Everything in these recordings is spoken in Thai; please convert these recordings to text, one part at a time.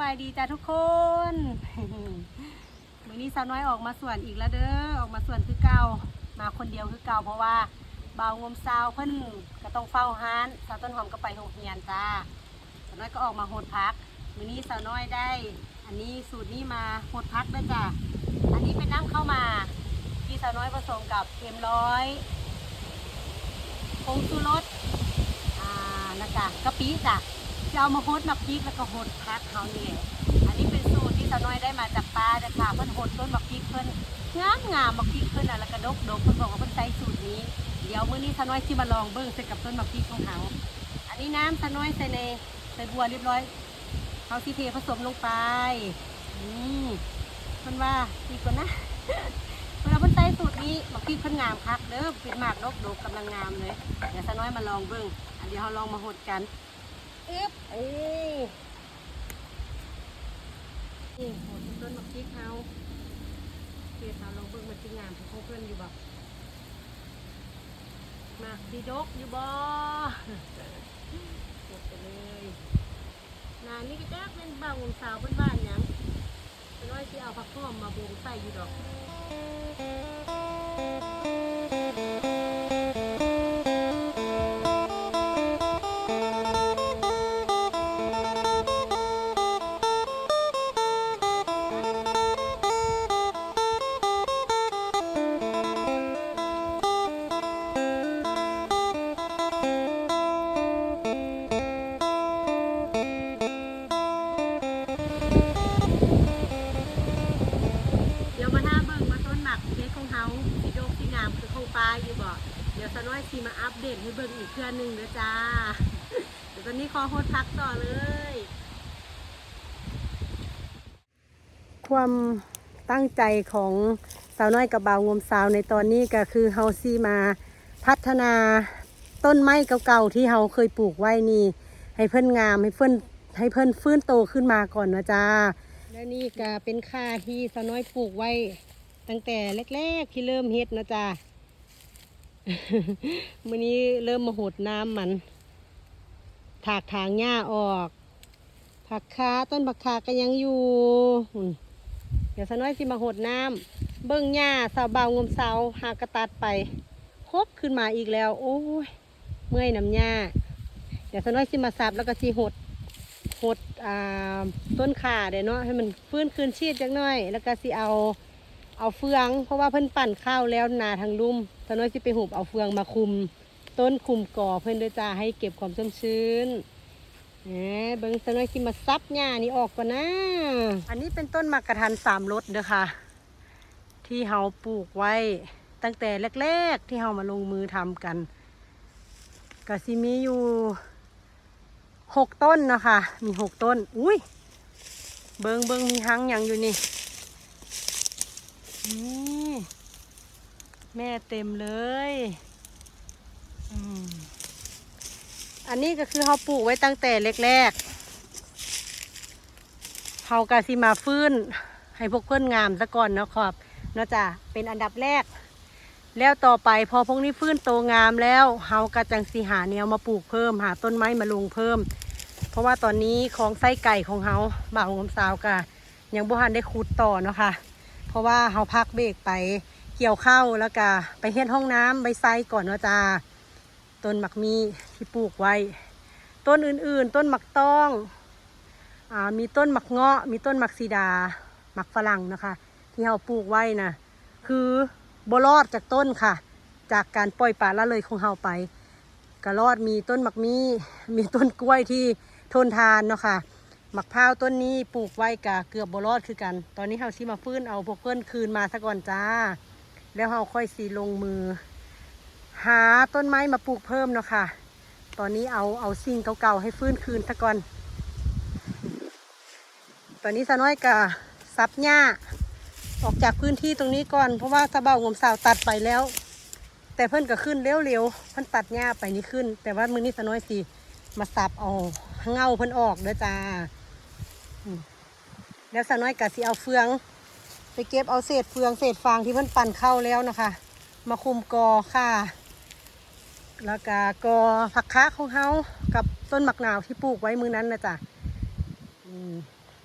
บายดีจ้าทุกคนวันนี้สาวน้อยออกมาสวนอีกแล้วเด้อออกมาสวนคือเก่ามาคนเดียวคือเก่าเพราะว่าเบางมสาวเพิ่นก็ต้องเฝ้าห้านสาวต้นหอมก็ไปโรงเรียนจ้าสาวน้อยก็ออกมาโหดพักวันนี้สาวน้อยได้ อันนี้สูตรนี้มาโหดพักด้วยจ้าอันนี้เป็นน้ำเข้าวมาที่สาวน้อยผสมกับเค็มร้อยผงชูรสอ่าแล้วก็กะปิจ้ะ จะเอามาโฮดมาพริกแล้วก็โฮดพักเขาเนี่แหละอันนี้เป็นสูตรที่สาวน้อยได้มาจากป้าจ้ะค่ะเพิ่นโฮดต้นบักพริกเพิ่นงามงามบักพริกเพิ่นน่ะแล้วก็ดกดกเพิ่นบอกว่าเพิ่นใช้สูตรนี้ เดี๋ยวมื้อนี้สาวน้อยสิมาลองเบิ่งใส่กับต้นบักพริกของเขาอันนี้น้ำสาวน้อยใส่ในใส่บัวเรียบร้อยเขาสิเทผสมลงไปอืมเพิ่นว่าดีกว่านะเวลาเพิ่นใช้สูตรนี้บักพริกเพิ่นงามคักเด้อเป็นหมากดกดกกำลังงามเลยเดี๋ยวสาวน้อยมาลองเบิ่งอันเดี๋ยวเราลองมาหดกัน อึ๊บเอ้ยนี่โหต้นมะพริกเขาเดี๋ยวสาวลองเบิ่งมันสิงามของเพื่อนอยู่บ่มาสีดกอยู่บ่หดไปเลยนานี่ก็จะเป็นบ่าวงสาวเป็นบ้านหยังสาวน้อยสิเอาผักหอมมาบงใส่อยู่ดอกาสีโดกสีงามคือของปลาอยู่บ่เดี๋ยวสน้อยสีมาอัปเดตให้เบิ่งอีกเพื่อนหนึ่งเด้อจ้า เดี๋ยวตอนนี้ขอโฮดพักต่อเลย ความตั้งใจของสาวน้อยกับบ่าวงมสาวในตอนนี้ก็คือเฮาซีมาพัฒนาต้นไม้เก่าๆที่เฮาเคยปลูกไว้นี่ ให้เพิ่นงามให้เพิ่นให้เพิ่นฟื้นโตขึ้นมาก่อนนะจ้าและนี่ก็เป็นค่าที่สาวน้อยปลูกไว้ ตั้งแต่แรกๆที่เริ่มเฮ็ดนะจ๊ะมื้อนี้เริ่มมาหดน้ำมัน ถากถางหญ้าออก ผักคาต้นผักคาก็ยังอยู่เดี๋ยวสาวน้อยสิมาหดน้ำเบิ้งหญ้าสาวเบางมเสาหากระตัดไปคบขึ้นมาอีกแล้ว โอ้ยเมื่อยน้ำหญ้า เดี๋ยวสาวน้อยสิมาสับแล้วก็สิหดหดต้นขาเดี๋ยวเนาะให้มันฟื้นคืนชีพจักหน่อย แล้วก็สิเอา เอาเฟือง เพราะว่าเพิ่นปั่นข้าวแล้วนาทางลุ่มตอนน้อยสิไปหุบเอาเฟืองมาคุม ต้นคุมก่อเพิ่นด้วยจ้าให้เก็บความชุ่มชื้นแหมเบิ้งตอนน้อยสิมาซับหญ้านี่ออกก่อนนะ อันนี้เป็นต้นมะกระทันสามรสเด้อค่ะ ที่เฮาปลูกไว้ ตั้งแต่แรก ๆ ที่เฮามาลงมือทำกันก็สิมีอยู่หกต้นนะคะ มีหกต้น อุ้ย เบิงเบิงมีหังอย่างอยู่นี่ นี่แม่เต็มเลยออันนี้ก็คือเขาปลูกไว้ตั้งแต่แรกๆเขากะสิมาฟื้น ให้พวกเพื่อนงามซะก่อนเนาะครับเนาะจ้ะเป็นอันดับแรก แล้วต่อไปพอพวกนี้ฟื้นโตงามแล้วเฮากะจังสีหาแนวมาปลูกเพิ่ม หาต้นไม้มาลงเพิ่ม เพราะว่าตอนนี้ของไส้ไก่ของเฮาบ่าวของสาวกะยังบ่ทันได้ขุดต่อเนาะค่ะ เพราะว่าเฮาพักเบรกไปเกี่ยวข้าวแล้วก็ไปเฮ็ดห้องน้ำใบไซก่อนเนาะจ้าต้นหมักมีที่ปลูกไว้ ต้นอื่นๆ ต้นหมักต้องอ่ามีต้นหมักเงาะ มีต้นหมักซีดาหมักฝรั่งนะคะ ที่เฮาปลูกไว้นะคือบรอดจากต้นค่ะ จากการปล่อยปละละเลยของเฮาไปกระรอดมีต้นหมักมีมีต้นกล้วยที่ทนทานเนาะค่ะ หมักพร้าวต้นนี้ปลูกไว้กะเกือบบรอดคือกัน ตอนนี้เฮาสิมาฟื้นเอาพวกเพิ่อนคืนมาซะก่อนจ้า แล้วเฮาค่อยสีลงมือ หาต้นไม้มาปลูกเพิ่มเนาะค่ะ ตอนนี้เอาเอาสิ่งเก่าๆให้ฟื้นคืนซะก่อน ตอนนี้สะน้อยกะซับหญ้าออกจากพื้นที่ตรงนี้ก่อน เพราะว่าสะเบางมสาวตัดไปแล้ว แต่เพิ่อนก็ขึ้นเร็วๆเพิ่อนตัดหญ้าไปนี่ขึ้น แต่ว่ามือนี้สะน้อยสิมาสับเอาเงาเพิ่นออกเด้อจ้า แล้วสะน้อยกะสิเอาเฟือง ไปเก็บเอาเศษเฟืองเศษฟางที่เพิ่นปั่นเข้าแล้วนะคะ มาคุมกอค่ะ แล้วก็กอผักคะของเฮากับต้นหมักหนาวที่ปลูกไว้มือนั้นนะจ๊ะ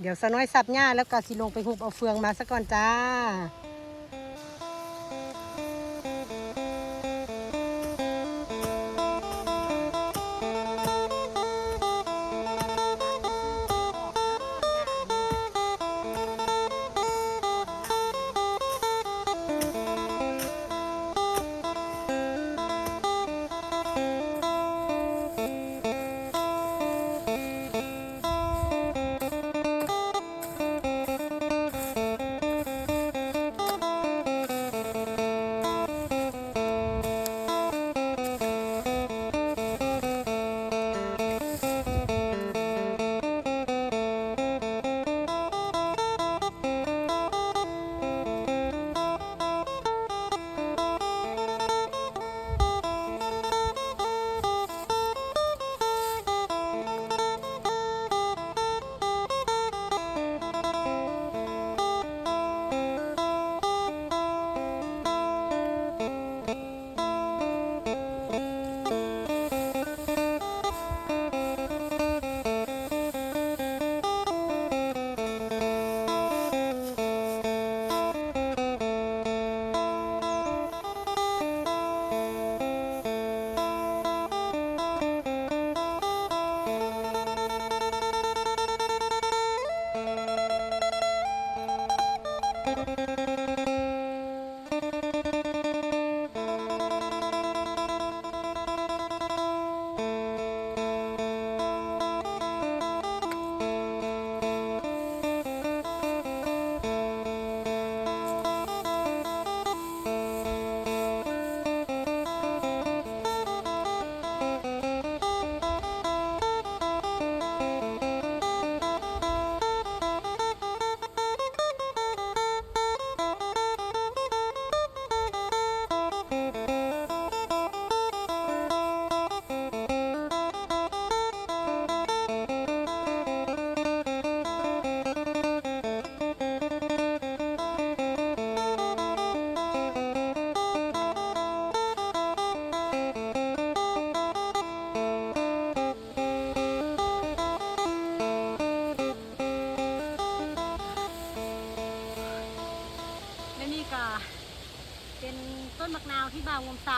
เดี๋ยวสน้อยสับหญ้าแล้วก็สิลงไปหุบเอาเฟืองมาซะก่อนจ้า แล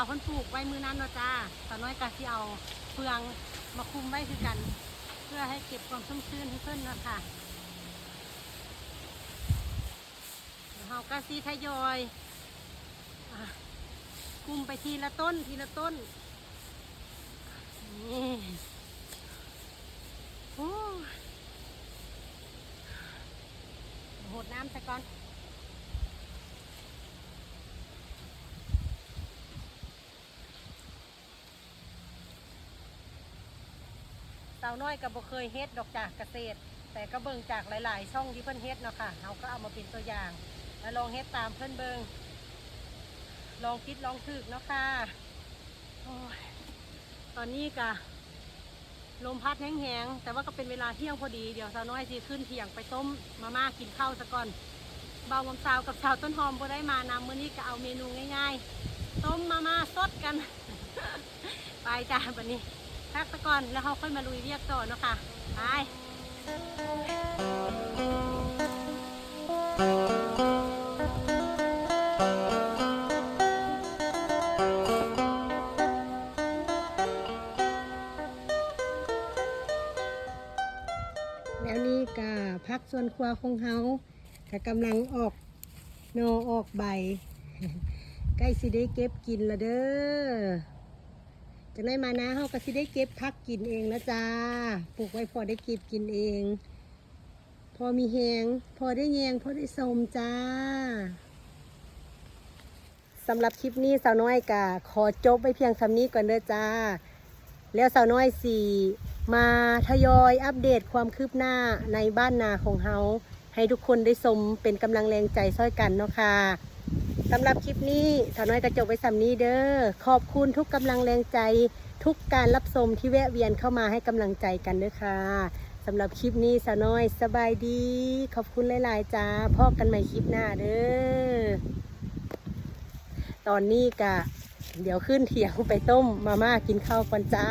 าวคนปลูกไว้มือนั้นเนาะจ้าสาวน้อยก็ที่เอาเฟืองมาคุมไว้คือกัน เพื่อให้เก็บความชุ่มชื้นให้เพิ่นเนาะค่ะเดี๋ยวเราก็ซีทยอยอคุมไปทีละต้นทีละต้นนี่โอ้โหดน้ำใส่ก่อน สาวน้อยก็บ่เคยเฮ็ดดอกจากเกษตร แต่ก็เบิ่งจากหลาย ๆ ช่องที่เพิ่นเฮ็ดเนาะค่ะเราก็เอามาเป็นตัวอย่าง แล้วลองเฮ็ดตามเพิ่นเบิ่งลองคิดลองถึกเนาะค่ะตอนนี้ก็ลมพัดแห้งๆแต่ว่าก็เป็นเวลาเที่ยงพอดีเดี๋ยวสาวน้อยสิขึ้นเที่ยงไปต้มมาม่ากินข้าวซะก่อนเบาวงสาวกับสาวต้นหอมบ่ได้มานำมื้อนี้ก็เอาเมนูง่าย ๆ ต้มมาม่าสดกัน ไปจ้าบัดนี้ พักซะก่อนแล้วเขาค่อยมาลุยเรียกต่อเนาะค่ะไปแล้วนี่ก็พักส่วนครัวของเฮาก็กำลังออกนอออกใบใกล้สิได้เก็บกินละเด้อ จะได้มานะเฮาก็สิได้เก็บพักกินเองนะจ้าปลูกไว้พอได้เก็บกินเอง พอมีแหงพอได้แยงพอได้สมจ้าสำหรับคลิปนี้สาวน้อยกะขอจบไปเพียงคำนี้ก่อนเด้อจ้า แล้วสาวน้อยสี่มาทยอยอัปเดตความคืบหน้าในบ้านนาของเฮาให้ทุกคนได้ชมเป็นกำลังแรงใจซ้อยกันเนาะค่ะ สำหรับคลิปนี้สาวน้อยกระจกไว้สำนี้เด้อขอบคุณทุกกำลังแรงใจ ทุกการรับชมที่แวะเวียนเข้ามาให้กำลังใจกันเด้อค่ะสำหรับคลิปนี้สาวน้อยสบายดี ขอบคุณหลายๆจ้าพอกันใหม่คลิปหน้าเด้อตอนนี้กะ เดี๋ยวขึ้นเถียงไปต้มมาม่ากินข้าวก่อนจ้า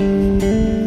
Música